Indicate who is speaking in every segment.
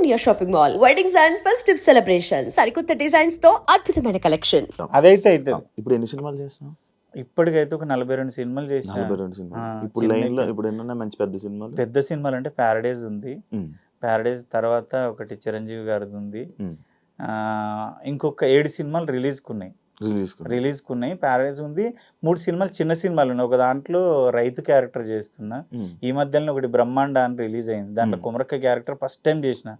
Speaker 1: Chaitanya shopping mall weddings and festive celebrations సరికొత్త డిజైన్స్తో అద్భుతమైన కలెక్షన్
Speaker 2: అదైతే అవుతుంది
Speaker 3: ఇప్పుడు ఎన్ని సినిమాలు చేస్తున్నావు
Speaker 2: ఇప్పటికైతే ఒక నలభై రెండు సినిమాలు చేసిన.
Speaker 3: నలభై రెండు సినిమాలు.
Speaker 2: ఆ,
Speaker 3: ఇప్పుడు లైన్లో ఇప్పుడు మంచి పెద్ద సినిమాలు?
Speaker 2: పెద్ద సినిమాలు అంటే ప్యారడైజ్ ఉంది. ప్యారడైజ్ తర్వాత ఒకటి చిరంజీవి గారిది ఉంది. ఇంకొక ఏడు సినిమాలు రిలీజ్కి ఉన్నాయి.
Speaker 3: రిలీజ్
Speaker 2: ఉన్నాయి ప్యారడైజ్ ఉంది. మూడు సినిమాలు చిన్న సినిమాలు ఉన్నాయి. ఒక దాంట్లో రైతు క్యారెక్టర్ చేస్తున్నా. ఈ మధ్యలో ఒకటి బ్రహ్మాండ అని రిలీజ్ అయింది. దాంట్లో. కుమరక్క క్యారెక్టర్ ఫస్ట్ టైం చేసిన.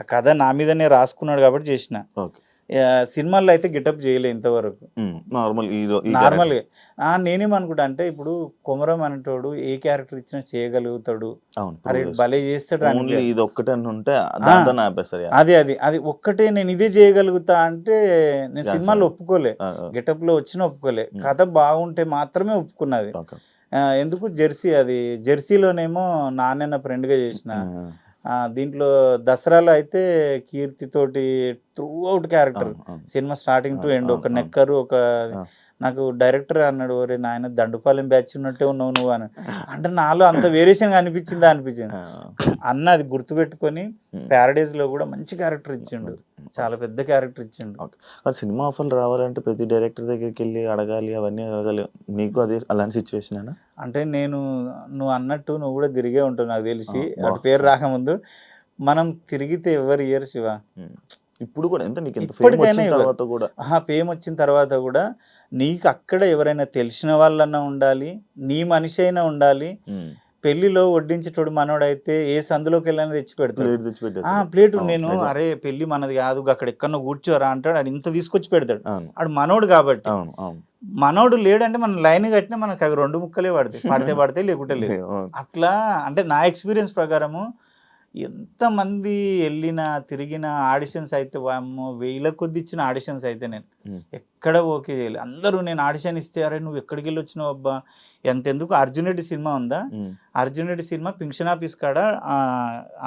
Speaker 2: ఆ కథ నా మీదనే రాసుకున్నాడు కాబట్టి చేసిన. సినిమాల్లో అయితే గెటప్ చేయలే ఇంతవరకు.
Speaker 3: నార్మల్
Speaker 2: నార్మల్ నేనేమనుకుంటా అంటే ఇప్పుడు కొమరం అనేటోడు ఏ క్యారెక్టర్ ఇచ్చినా చేయగలుగుతాడు. అరే భలే చేస్తాడు.
Speaker 3: ఇది ఒక్కటే ఉంటే.
Speaker 2: అది అది అది ఒక్కటే నేను ఇదే చేయగలుగుతా అంటే నేను సినిమాలో. ఒప్పుకోలే. గెటప్లో వచ్చిన ఒప్పుకోలే. కథ బాగుంటే మాత్రమే ఒప్పుకున్నది. ఎందుకు? జెర్సీ అది జెర్సీలోనేమో నాన్న ఫ్రెండ్గా చేసిన దీంట్లో దసరాలో అయితే కీర్తి తోటి throughout character. Cinema starting to end ఒక నెక్కరు ఒక. నాకు డైరెక్టర్ అన్నాడు ఒరే నాయన దండుపాలెం బ్యాచ్ ఉన్నట్టే ఉన్నావు నువ్వు అని. అంటే నాలో అంత వేరియేషన్ అనిపించిందా. అనిపించింది అన్న అది గుర్తుపెట్టుకొని లో కూడా మంచి క్యారెక్టర్ ఇచ్చిండు. చాలా పెద్ద క్యారెక్టర్ ఇచ్చిండు.
Speaker 3: కానీ సినిమా ఆఫర్లు రావాలంటే ప్రతి డైరెక్టర్ దగ్గరికి వెళ్ళి అడగాలి అవన్నీ అడగాలి. నీకు అదే అలాంటి సిచ్యువేషన్
Speaker 2: అంటే నేను నువ్వు అన్నట్టు నువ్వు కూడా తిరిగే ఉంటావు నాకు తెలిసి. అటు పేరు రాకముందు. మనం తిరిగితే ఎవరు ఇయర్ శివ.
Speaker 3: ఇప్పుడు కూడా ఎంత నీకు ఎంత ఫేమ్ వచ్చిన. తర్వాత కూడా?
Speaker 2: ఫేమ్ వచ్చిన తర్వాత కూడా నీకు అక్కడ ఎవరైనా తెలిసిన వాళ్ళన్నా ఉండాలి నీ మనిషి అయినా ఉండాలి. పెళ్ళిలో వడ్డించేటోడు మనోడైతే ఏ సందులోకి వెళ్ళినా తెచ్చి పెడతాడు
Speaker 3: ప్లేట్
Speaker 2: నేను. అరే పెళ్ళి మనది కాదు అక్కడ ఎక్కడో కూర్చోరా అంటాడు అది ఇంత తీసుకొచ్చి పెడతాడు. ఆడు మనోడు కాబట్టి. మనోడు లేడంటే మన లైన్ కట్టినా మనకు అవి రెండు ముక్కలే పడతాయి. పడితే పడితే లేకుంటే లేదు. అట్లా అంటే నా ఎక్స్పీరియన్స్ ప్రకారము ఎంతమంది వెళ్ళిన తిరిగిన ఆడిషన్స్ అయితే వేల కొద్ది ఇచ్చిన ఆడిషన్స్ అయితే నేను. ఎక్కడ ఓకే చేయలేదు అందరూ నేను ఆడిషన్ ఇస్తే అరే నువ్వు ఎక్కడికి వెళ్ళి వచ్చినావు అబ్బా? ఎంతెందుకు? అర్జున్ రెడ్డి సినిమా ఉందా? అర్జున్ రెడ్డి సినిమా పింక్షన్ ఆఫీస్ కాడ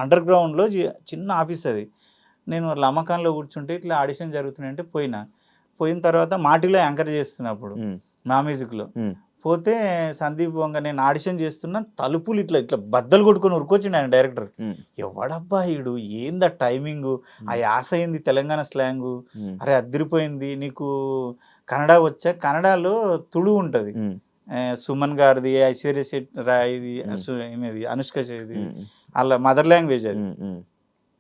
Speaker 2: అండర్ గ్రౌండ్లో చిన్న ఆఫీస్ అది. నేను లమకాన్లో కూర్చుంటే ఇట్లా ఆడిషన్ జరుగుతున్నాయంటే పోయినా. పోయిన తర్వాత మాటిలో యాంకర్ చేస్తున్నప్పుడు మా మ్యూజిక్లో. పోతే సందీప్ వంగ నేను ఆడిషన్ చేస్తున్నా తలుపులు ఇట్లా ఇట్లా బద్దలు కొట్టుకొని ఉరుకొచ్చిండు ఆయన డైరెక్టర్. ఎవడబ్బా ఈడు? ఏందా టైమింగ్? ఆ యాస అయింది తెలంగాణ స్లాంగు. అరే అద్దరిపోయింది. నీకు కన్నడ వచ్చా? కన్నడలో తుಳು ఉంటుంది. సుమన్ గారిది ఐశ్వర్య శెట్ రాయ్ది ఈమెది అనుష్క చేది వాళ్ళ మదర్ లాంగ్వేజ్ అది.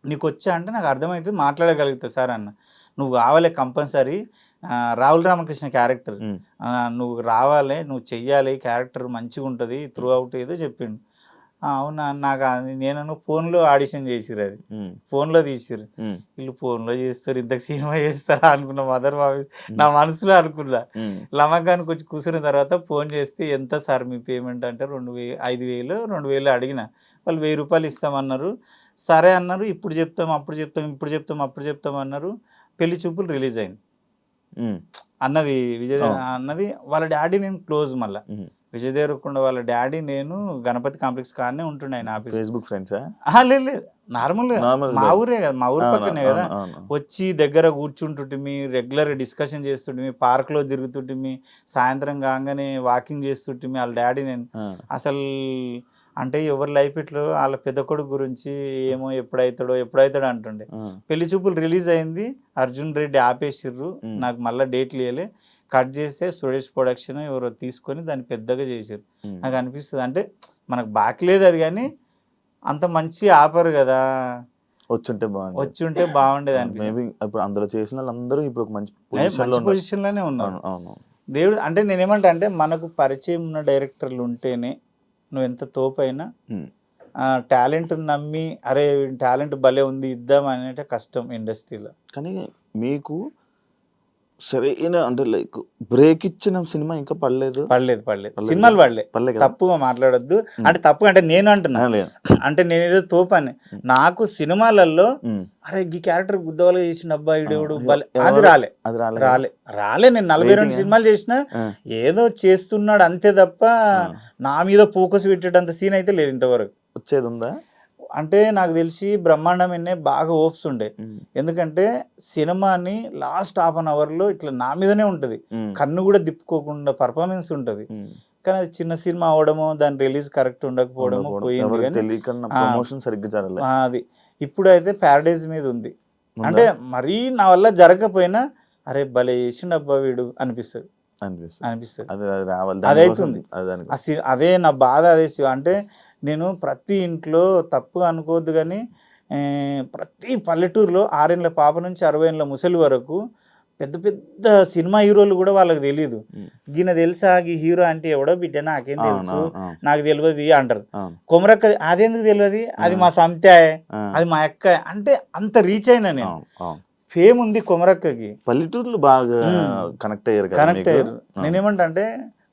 Speaker 2: నీకు వచ్చా అంటే నాకు అర్థమైతే మాట్లాడగలుగుతా సార్ అన్న. నువ్వు కావాలి కంపల్సరీ. రాహుల్ రామకృష్ణ క్యారెక్టర్. నువ్వు రావాలి నువ్వు చెయ్యాలి క్యారెక్టర్ మంచిగా ఉంటుంది త్రూ అవుట్ ఏదో చెప్పిండు. "ఆ, అవునా నాకు నేను ఫోన్లో ఆడిషన్ చేసిరు అది. ఫోన్లో తీసిరు వీళ్ళు ఫోన్లో చేస్తారు ఇంతకు సినిమా చేస్తారా అనుకున్న మదర్ బాబు. నా మనసులో అనుకున్నా. లమకానికి వచ్చి కూర్చున్న తర్వాత ఫోన్ చేస్తే ఎంత సార్ మీ పేమెంట్ అంటే రెండు వే ఐదు వేలు రెండు వేలు అడిగిన. వాళ్ళు వెయ్యి రూపాయలు ఇస్తామన్నారు. సరే అన్నారు ఇప్పుడు చెప్తాం అప్పుడు చెప్తాం ఇప్పుడు చెప్తాం అప్పుడు చెప్తాం అన్నారు. పెళ్ళి చూపులు రిలీజ్ అయింది. అన్నది విజయ్. అన్నది వాళ్ళ డాడీ నేను క్లోజ్ మళ్ళా. విజయ్ దేవరకొండ వాళ్ళ డాడీ నేను గణపతి కాంప్లెక్స్ కాడనే ఉంటుండే ఆయన ఆఫీస్.
Speaker 3: ఫేస్బుక్ ఫ్రెండ్సా
Speaker 2: లేదు లేదు. నార్మల్ మా. ఊరే కదా మా ఊరు పక్కనే కదా. వచ్చి దగ్గర కూర్చుంటుంటిమి రెగ్యులర్ డిస్కషన్ చేస్తుంటిమి పార్క్లో తిరుగుతుంటిమి సాయంత్రం కాగానే వాకింగ్ చేస్తుంటిమి వాళ్ళ డాడీ నేను. అసలు అంటే ఎవరి లైఫ్ ఇట్లో వాళ్ళ పెద్ద కొడుకు గురించి ఏమో ఎప్పుడైతాడో ఎప్పుడైతాడో అంటుండే. పెళ్ళి చూపులు రిలీజ్ అయింది అర్జున్ రెడ్డి ఆపేసిర్రు. నాకు మళ్ళీ డేట్లు ఇవ్వలే కట్ చేస్తే సురేష్ ప్రొడక్షన్ ఎవరో తీసుకొని దాన్ని పెద్దగా చేసారు. నాకు అనిపిస్తుంది. అంటే మనకు బాకీ లేదు అది కానీ అంత మంచి ఆపరు కదా.
Speaker 3: వచ్చుంటే బాగుంది
Speaker 2: వచ్చి ఉంటే బాగుండేది అనిపిస్తుంది.
Speaker 3: ఇప్పుడు అందులో చేసిన వాళ్ళందరూ ఇప్పుడు మంచి పొజిషన్లో
Speaker 2: మంచి
Speaker 3: ఉన్నారు.
Speaker 2: పొజిషన్లోనే ఉన్నారు.
Speaker 3: అవును అవును.
Speaker 2: దేవుడు అంటే నేనేమంటా అంటే మనకు పరిచయం ఉన్న డైరెక్టర్లు ఉంటేనే నువ్వు ఎంత తోపైనా టాలెంట్ నమ్మి అరే టాలెంట్ భలే ఉంది ఇద్దాం అనేటే కష్టం ఇండస్ట్రీలో.
Speaker 3: కానీ మీకు సరైన అంటే లైక్ బ్రేక్ ఇచ్చిన సినిమా ఇంకా పడలేదు?
Speaker 2: పడలేదు పడలేదు.
Speaker 3: పడలేదు.
Speaker 2: సినిమాలు పడలే.
Speaker 3: పడలే కదా?
Speaker 2: తప్పుగా మాట్లాడొద్దు. అంటే తప్పు అంటే నేను అంటున్నా. అంటే నేను ఏదో తోపని నాకు సినిమాలలో అరే ఈ క్యారెక్టర్ గుద్దవాళ్ళగా చేసిన అబ్బాయి
Speaker 3: ఎవరు?
Speaker 2: అది రాలే.
Speaker 3: అది రాలేదు
Speaker 2: రాలే. రాలే నేను నలభై రెండు సినిమాలు చేసిన ఏదో చేస్తున్నాడు అంతే తప్ప. నా మీద ఫోకస్ పెట్టేటంత సీన్ అయితే లేదు ఇంతవరకు.
Speaker 3: వచ్చేది ఉందా?
Speaker 2: అంటే నాకు తెలిసి బ్రహ్మాండం ఎన్నే బాగా ఓప్స్ ఉండే. ఎందుకంటే సినిమాని లాస్ట్ హాఫ్ అన్ అవర్లో ఇట్లా నా మీదనే ఉంటుంది. కన్ను కూడా తిప్పుకోకుండా పర్ఫార్మెన్స్ ఉంటుంది. కానీ అది చిన్న సినిమా అవడమో దాని రిలీజ్ కరెక్ట్ ఉండకపోవడమో. పోయింది అది. ఇప్పుడు అయితే ప్యారడైజ్ మీద ఉంది? అంటే మరీ నా వల్ల జరగకపోయినా అరే భలే చేసిండు అబ్బా వీడు అనిపిస్తుంది.
Speaker 3: అనిపిస్తుంది. అది అది రావాలి.
Speaker 2: అది నా బాధ అదే శివ. అంటే నేను ప్రతి ఇంట్లో తప్పుగా అనుకోవద్దు కానీ ప్రతి పల్లెటూరులో ఆరేళ్ళ పాప నుంచి అరవై ఏళ్ళ ముసలి వరకు పెద్ద పెద్ద సినిమా హీరోలు కూడా వాళ్ళకి తెలియదు. ఈయన తెలుసా? ఈ హీరో అంటే ఎవడో బిడ్డ నాకేం తెలుసు. నాకు తెలియదు అంటారు. కొమరక్క అదెందుకు తెలియదు అది మా సంతే
Speaker 3: ఆ,
Speaker 2: అది మా అక్క అంటే అంత రీచ్ అయినా నేను. ఫేమ్ ఉంది కొమరక్కకి.
Speaker 3: పల్లెటూర్లు బాగా. కనెక్ట్ అయ్యారు
Speaker 2: కనెక్ట్? అయ్యారు. నేనేమంటా అంటే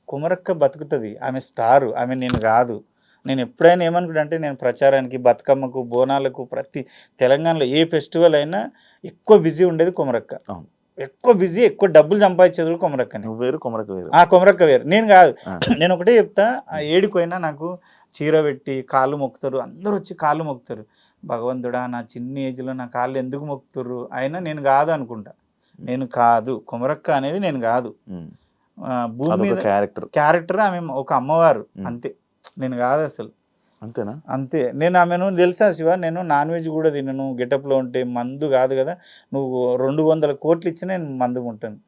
Speaker 2: కుమరక్క బతుకుతుంది. ఆమె స్టార్. ఆమె నేను కాదు. నేను ఎప్పుడైనా ఏమనుకుంటా అంటే నేను ప్రచారానికి బతుకమ్మకు బోనాలకు ప్రతి తెలంగాణలో ఏ ఫెస్టివల్ అయినా ఎక్కువ బిజీ ఉండేది కొమరక్క. ఎక్కువ బిజీ ఎక్కువ డబ్బులు సంపాదించేది కూడా కొమరక్కని.
Speaker 3: వేరు కొమరక వేరు.
Speaker 2: ఆ కొమరక్క వేరు. నేను కాదు. నేను ఒకటే చెప్తా. ఆ ఏడిపోయినా నాకు చీర పెట్టి కాళ్ళు మొక్కుతారు. అందరూ వచ్చి కాళ్ళు మొక్కుతారు. భగవంతుడా నా చిన్న ఏజ్లో నా కాళ్ళు ఎందుకు మొక్కుతారు అయినా నేను కాదు అనుకుంటా నేను కాదు. కొమరక్క అనేది నేను కాదు. భూమి మీద
Speaker 3: క్యారెక్టర్.
Speaker 2: క్యారెక్టర్ ఆమె ఒక అమ్మవారు. అంతే. నేను కాదు అసలు.
Speaker 3: అంతేనా?
Speaker 2: అంతే. నేను ఆమెను తెలుసా శివ? నేను నాన్ వెజ్ కూడా తినను. గెటప్లో ఉంటే మందు కాదు కదా. నువ్వు రెండు వందల కోట్లు ఇచ్చి నేను మందు ఉంటాను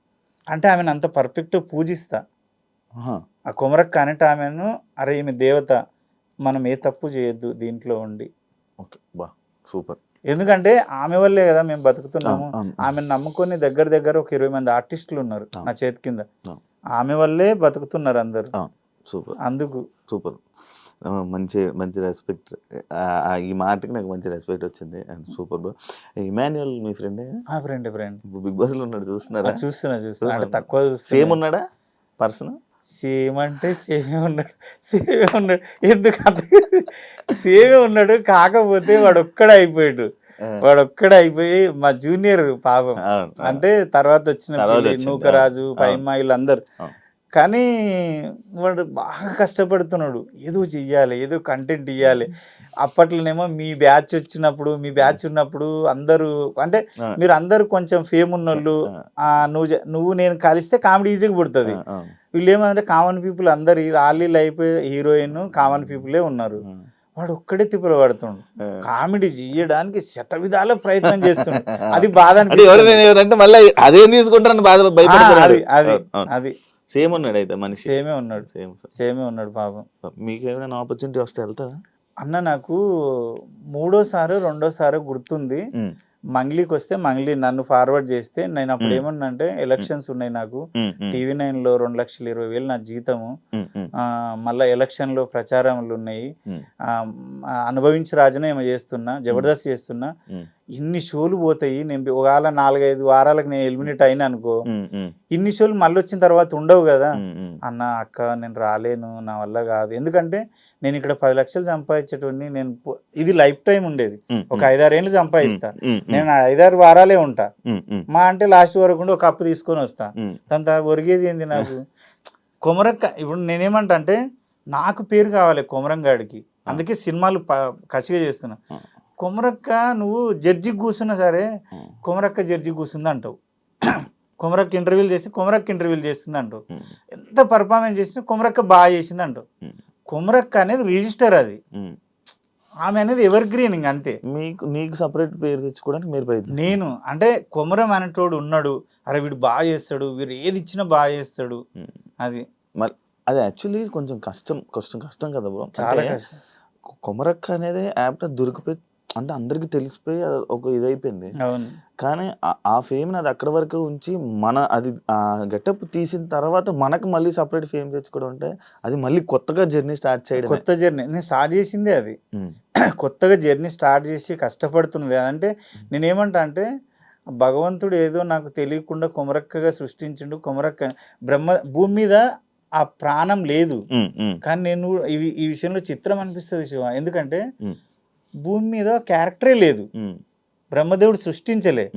Speaker 2: అంటే ఆమెను అంత పర్ఫెక్ట్ పూజిస్తా. ఆ కొమరక్క అనేట ఆమెను అరే ఈమె దేవత మనం ఏ తప్పు చేయొద్దు దీంట్లో ఉండి.
Speaker 3: ఓకే బా సూపర్.
Speaker 2: ఎందుకంటే ఆమె వల్లే కదా మేము బతుకుతున్నాము. ఆమెను నమ్ముకొని దగ్గర దగ్గర ఒక ఇరవై మంది ఆర్టిస్టులు ఉన్నారు. నా చేతి కింద. ఆమె వల్లే బతుకుతున్నారు అందరు.
Speaker 3: సూపర్.
Speaker 2: అందుకు.
Speaker 3: సూపర్. మంచి మంచి రెస్పెక్ట్. ఈ మాటకి నాకు మంచి రెస్పెక్ట్ వచ్చింది. And super bro. ఇమాన్యుయల్ మీ ఫ్రెండ్
Speaker 2: ఆ ఫ్రెండ్ ఫ్రెండ్
Speaker 3: బిగ్ బాస్లో ఉన్నాడు చూస్తున్నారా?
Speaker 2: చూస్తున్నా చూస్తున్నా. తక్కువ
Speaker 3: సేమ్ ఉన్నాడా? పర్సన్?
Speaker 2: సేమ్ అంటే సేమే ఉన్నాడు. సేమే ఉన్నాడు. ఎందుకు అంత? సేమే ఉన్నాడు కాకపోతే వాడు ఒక్కడే అయిపోయాడు. వాడు ఒక్కడే అయిపోయి మా జూనియర్ పాపం. అంటే తర్వాత వచ్చిన. నూకరాజు వీళ్ళందరూ
Speaker 3: అవును.
Speaker 2: కానీ వాడు బాగా కష్టపడుతున్నాడు. ఏదో చెయ్యాలి ఏదో కంటెంట్ ఇవ్వాలి అప్పట్లోనేమో మీ బ్యాచ్ వచ్చినప్పుడు మీ బ్యాచ్ ఉన్నప్పుడు అందరూ అంటే మీరు అందరూ కొంచెం ఫేమ్ ఉన్నోళ్ళు ఆ, నువ్వు నువ్వు నేను కలిస్తే కామెడీ ఈజీగా పుడుతుంది. వీళ్ళు ఏమంటే కామన్ పీపుల్ అందరు రాలీలు అయిపోయి హీరోయిన్ కామన్ పీపులే ఉన్నారు. వాడు ఒక్కడే తిప్పులు పడుతుండు. కామెడీ చేయడానికి శత విధాల ప్రయత్నం చేస్తుండు. అది బాధ
Speaker 3: అంటే మళ్ళీ అదేం తీసుకుంటారని బాధ
Speaker 2: అది అది అది.
Speaker 3: సేమ్ ఉన్నాడు అయితే మనిషి.
Speaker 2: సేమే ఉన్నాడు.
Speaker 3: సేమ్
Speaker 2: సేమే ఉన్నాడు పాపం.
Speaker 3: మీకు ఏమైనా ఆపర్చునిటీ వస్తే వెళ్తారా?
Speaker 2: అన్న నాకు మూడోసారి రెండోసారి గుర్తుంది. మంగ్లీకి వస్తే మంగ్లీ నన్ను ఫార్వర్డ్ చేస్తే నేను అప్పుడు
Speaker 3: మ్మ్.
Speaker 2: ఏమన్నా అంటే ఎలక్షన్స్ ఉన్నాయి నాకు. టీవీ నైన్లో రెండు లక్షల ఇరవై వేలు నా జీతము. మళ్ళా ఎలక్షన్లో ప్రచారములు ఉన్నాయి. అనుభవించి రాజనే ఏమో చేస్తున్నా జబర్దస్త్ చేస్తున్నా. ఇన్ని షోలు పోతాయి. నేను ఒకవేళ నాలుగైదు వారాలకు నేను ఎలిమినేట్ అయినా అనుకో ఇన్ని షోలు మళ్ళీ వచ్చిన తర్వాత ఉండవు కదా. అన్న అక్క నేను రాలేను నా వల్ల కాదు. ఎందుకంటే నేను ఇక్కడ పది లక్షలు సంపాదించేటోడిని నేను ఇది లైఫ్ టైం ఉండేది. ఒక ఐదారేళ్ళు సంపాదిస్తా. నేను ఐదారు వారాలే ఉంటా. మా అంటే లాస్ట్ వరకు ఒక అప్పు తీసుకొని వస్తా. దాంతో ఒరిగేది ఏంది నాకు? కొమరక్క ఇప్పుడు నేనేమంటా అంటే నాకు పేరు కావాలి కొమరంగాడికి. అందుకే సినిమాలు కసిగా చేస్తున్నా. కొమరక్క నువ్వు జడ్జికి కూర్చున్నా సరే కొమరక్క జడ్జి కూర్చుంది అంటావు. కొమరక్క ఇంటర్వ్యూలు చేసి కొమరక్క ఇంటర్వ్యూలు చేస్తుంది అంటావు. ఎంత పర్ఫార్మెన్స్ చేసినా కొమరక్క బాగా చేసింది అంటావు. కొమరక్క అనేది రిజిస్టర్ అది. ఆమె అనేది ఎవర్ గ్రీన్ ఇంక అంతే.
Speaker 3: మీకు నీకు సపరేట్ పేరు తెచ్చుకోవడానికి మీరు ప్రయత్నం
Speaker 2: నేను అంటే కొమరం అనేటోడు ఉన్నాడు. అరే వీడు బాగా చేస్తాడు. వీడు ఏది ఇచ్చినా బాగా చేస్తాడు. అది.
Speaker 3: అది యాక్చువల్లీ కొంచెం కష్టం కష్టం కష్టం కదా బ్రో.
Speaker 2: చాలా
Speaker 3: కొమరక్క అనేది యాప్ దొరికిపోయి అంటే అందరికి తెలిసిపోయి ఒక ఇదైపోయింది. కానీ ఆ- ఫేమ్ అది అక్కడ వరకు ఉంచి మన అది ఆ గెటప్ తీసిన తర్వాత మనకు మళ్ళీ సపరేట్ ఫేమ్ తెచ్చుకోవడం అంటే అది మళ్ళీ కొత్తగా జర్నీ స్టార్ట్ చేయడం
Speaker 2: కొత్త జర్నీ నేను స్టార్ట్ చేసిందే అది. కొత్తగా జర్నీ స్టార్ట్ చేసి కష్టపడుతున్నది. అంటే నేనేమంటా అంటే భగవంతుడు ఏదో నాకు తెలియకుండా కొమరక్కగా సృష్టించిండు. కొమరక్క బ్రహ్మ భూమి మీద ఆ ప్రాణం లేదు. కానీ నేను ఈ విషయంలో చిత్రం అనిపిస్తుంది శివ. ఎందుకంటే. భూమి మీద క్యారెక్టరే లేదు. బ్రహ్మదేవుడు సృష్టించలే.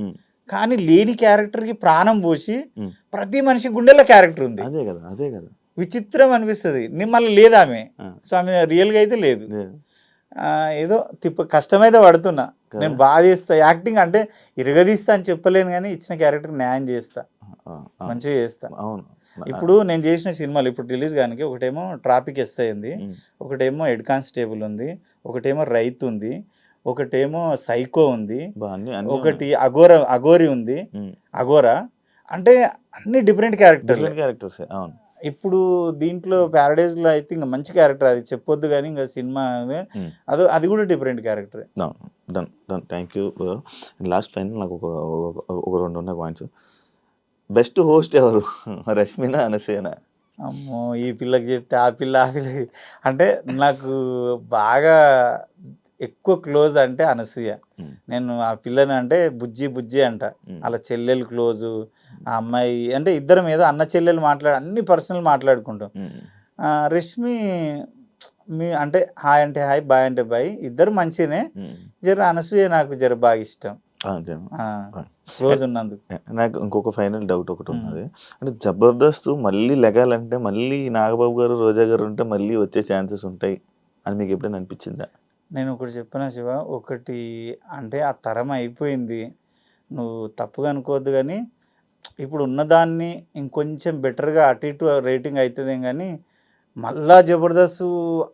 Speaker 2: కానీ లేని క్యారెక్టర్కి ప్రాణం పోసి. ప్రతి మనిషి గుండెలో క్యారెక్టర్ ఉంది.
Speaker 3: అదే కదా అదే కదా.
Speaker 2: విచిత్రం అనిపిస్తుంది. మళ్ళీ లేదు ఆమె?
Speaker 3: ఆ.
Speaker 2: సో ఆమె రియల్గా అయితే లేదు. ఏదో తిప్ప కష్టమైతే పడుతున్నా. నేను బాగా చేస్తా. యాక్టింగ్ అంటే ఇరగదీస్తా అని చెప్పలేను కానీ ఇచ్చిన క్యారెక్టర్ న్యాయం చేస్తా. మంచిగా చేస్తా.
Speaker 3: అవును.
Speaker 2: ఇప్పుడు నేను చేసిన సినిమాలు ఇప్పుడు రిలీజ్ కానీ ఒకటేమో ట్రాఫిక్ ఉంది
Speaker 3: ఉమ్,
Speaker 2: ఒకటేమో హెడ్ కానిస్టేబుల్ ఉంది ఒకటేమో రైతు ఉంది ఒకటేమో సైకో ఉంది ఒకటి అఘోర అఘోరి ఉంది అఘోరా. అంటే అన్ని డిఫరెంట్ క్యారెక్టర్
Speaker 3: క్యారెక్టర్స్ అవును.
Speaker 2: ఇప్పుడు దీంట్లో ప్యారడైజ్లో అయితే ఇంకా మంచి క్యారెక్టర్ అది చెప్పొద్దు కానీ ఇంకా సినిమా. అది. అది కూడా different character.
Speaker 3: Done done. Thank you last final నాకు ఒక రెండు ఉన్నాయి పాయింట్స్ బెస్ట్ హోస్ట్ ఎవరు? రష్మినా అనసేనా
Speaker 2: అమ్మో ఈ పిల్లకి చెప్తే ఆ పిల్ల ఆ పిల్లకి అంటే నాకు బాగా ఎక్కువ క్లోజ్ అంటే అనసూయ. నేను ఆ పిల్లని అంటే బుజ్జి బుజ్జి అంట. అలా చెల్లెలు క్లోజు ఆ అమ్మాయి అంటే ఇద్దరం ఏదో అన్న చెల్లెలు మాట్లాడు అన్ని పర్సనల్ మాట్లాడుకుంటాం. రష్మి మీ అంటే హాయ్ అంటే హాయ్ బాయ్ అంటే బాయ్ ఇద్దరు మంచినే. జర అనసూయ నాకు జర బాగా ఇష్టం. క్లోజ్ ఉన్నందుకు.
Speaker 3: నాకు ఇంకొక ఫైనల్ డౌట్ ఒకటి ఉన్నది. అంటే జబర్దస్త్ మళ్ళీ లెగాలంటే మళ్ళీ నాగబాబు గారు రోజా గారు ఉంటే మళ్ళీ వచ్చే ఛాన్సెస్ ఉంటాయి అని మీకు ఎప్పుడైనా అనిపించిందా?
Speaker 2: నేను ఒకటి చెప్పిన శివ? ఒకటి అంటే ఆ తరం అయిపోయింది. నువ్వు తప్పుగా అనుకోవద్దు కానీ ఇప్పుడు ఉన్నదాన్ని ఇంకొంచెం బెటర్గా అటు ఇటు రేటింగ్ అవుతుంది కానీ మళ్ళా జబర్దస్త్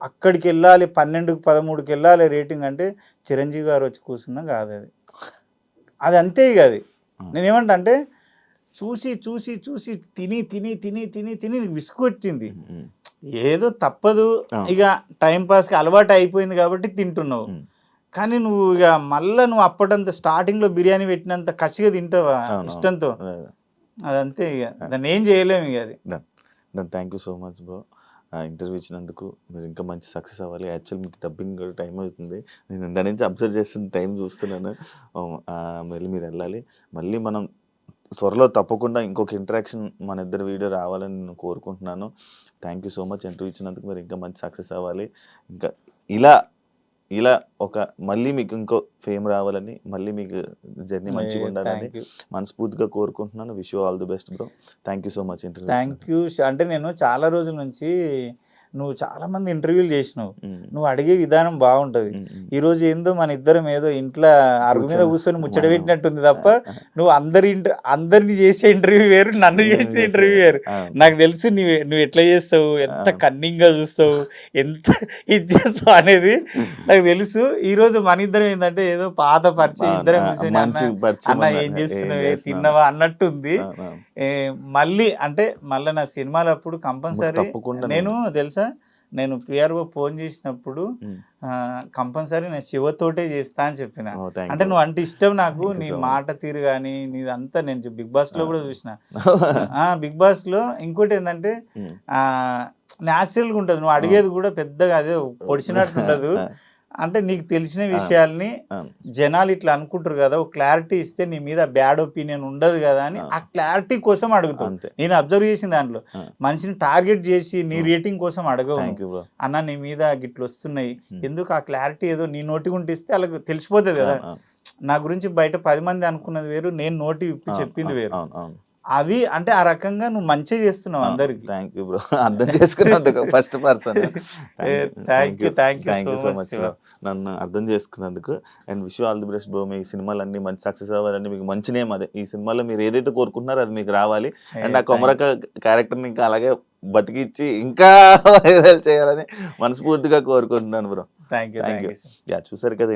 Speaker 2: అక్కడికి వెళ్ళాలి పన్నెండుకి పదమూడుకి వెళ్ళాలి రేటింగ్ అంటే చిరంజీవి గారు వచ్చి కూర్చున్నా కాదు అది అది అంతే ఇక అది. నేనేమంటా అంటే చూసి చూసి చూసి తిని తిని తిని తిని తిని నీకు విసుగు వచ్చింది. ఏదో తప్పదు. ఇక టైం పాస్కి అలవాటు అయిపోయింది కాబట్టి తింటున్నావు. కానీ నువ్వు ఇక మళ్ళీ నువ్వు అప్పటంత స్టార్టింగ్లో బిర్యానీ పెట్టినంత కసిగా తింటావా ఇష్టంతో. అదంతే ఇక. దాన్ని ఏం చేయలేము ఇక అది.
Speaker 3: Thank you so much bro. Interview ఇచ్చినందుకు మీరు ఇంకా మంచి సక్సెస్ అవ్వాలి. యాక్చువల్ మీకు డబ్బింగ్ కూడా టైం అవుతుంది. నేను దాని నుంచి అబ్జర్వ్ చేస్తున్న టైం చూస్తున్నాను. మళ్ళీ మీరు వెళ్ళాలి. మళ్ళీ మనం త్వరలో తప్పకుండా ఇంకొక ఇంటరాక్షన్ మన ఇద్దరు వీడియో రావాలని నేను కోరుకుంటున్నాను. Thank you so much interview ఇచ్చినందుకు మీరు ఇంకా మంచి సక్సెస్ అవ్వాలి. ఇంకా ఇలా ఇలా ఒక మళ్ళీ మీకు ఇంకో ఫేమ్ రావాలని మళ్ళీ మీకు జర్నీ మంచిగా ఉండాలని మనస్ఫూర్తిగా కోరుకుంటున్నాను. Wish all the best bro thank you so much
Speaker 2: thank you అంటే నేను చాలా రోజుల నుంచి నువ్వు చాలా మంది ఇంటర్వ్యూలు చేసినావు. నువ్వు అడిగే విధానం బాగుంటది. ఈ రోజు ఏందో మన ఇద్దరం ఏదో ఇంట్లో అరుగు మీద
Speaker 3: కూర్చొని
Speaker 2: ముచ్చట పెట్టినట్టుంది తప్ప నువ్వు అందరి ఇంటర్ అందరిని చేసే ఇంటర్వ్యూ వేరు నన్ను చేసే ఇంటర్వ్యూ వేరు. నాకు తెలుసు నువ్వు నువ్వు ఎట్లా చేస్తావు ఎంత. కన్నింగ్గా చూస్తావు ఎంత ఇది చేస్తావు అనేది నాకు తెలుసు. ఈ రోజు మన ఇద్దరం ఏంటంటే ఏదో పాత పరిచయం ఇద్దరం అన్న ఏం చేస్తున్నావు? తిన్నావా అన్నట్టుంది. మళ్ళీ అంటే మళ్ళీ నా సినిమాలు అప్పుడు కంపల్సరీ నేను తెలుసా నేను పిఆర్ఓ ఫోన్ చేసినప్పుడు. కంపల్సరీ నేను శివతోటే చేస్తా అని చెప్పిన అంటే. నువ్వు అంటే ఇష్టం నాకు నీ. మాట తీరు కానీ నీదంతా నేను బిగ్ బాస్లో కూడా చూసిన ఆ బిగ్ బాస్లో ఇంకోటి ఏంటంటే
Speaker 3: ఉమ్.
Speaker 2: ఆ న్యాచురల్గా ఉంటది నువ్వు అడిగేది కూడా పెద్దగా అదే పొడిచినట్టు ఉండదు
Speaker 3: ఆ,
Speaker 2: అంటే నీకు తెలిసిన విషయాల్ని. జనాలు ఇట్లా అనుకుంటారు కదా ఒక క్లారిటీ ఇస్తే నీ మీద బ్యాడ్ ఒపీనియన్ ఉండదు కదా అని
Speaker 3: ఆ.
Speaker 2: క్లారిటీ కోసం అడుగుతావు.
Speaker 3: అంతే.
Speaker 2: నేను అబ్జర్వ్ చేసిన దాంట్లో. మనిషిని టార్గెట్ చేసి నీ. రేటింగ్ కోసం అడగవు అన్న నీ మీద గిట్లు వస్తున్నాయి.
Speaker 3: Hmm.
Speaker 2: ఎందుకు ఆ క్లారిటీ ఏదో నీ నోటి గుంటే ఇస్తే వాళ్ళకి తెలిసిపోతుంది కదా. నా గురించి బయట పది మంది అనుకున్నది వేరు నేను నోటి చెప్పింది వేరు. అది అంటే ఆ రకంగా నువ్వు మంచిగా చేస్తున్నావు అందరికి.
Speaker 3: థ్యాంక్ యూ బ్రో అర్థం చేసుకున్నందుకు first person
Speaker 2: thank you, thank you
Speaker 3: thank you so much. నన్ను అర్థం చేసుకున్నందుకు and wish all the best bro మీ సినిమాలన్నీ మంచి సక్సెస్ అవ్వాలని మీకు మంచి నేమ్ అదే. ఈ సినిమాలో మీరు ఏదైతే కోరుకుంటున్నారో అది మీకు రావాలి. అండ్ ఆ కొమరక క్యారెక్టర్ని ఇంకా అలాగే బతికిచ్చి ఇంకా వైరల్ చేయాలని మనస్ఫూర్తిగా కోరుకుంటున్నాను bro
Speaker 2: thank you thank. You
Speaker 3: yeah చూసారు కదా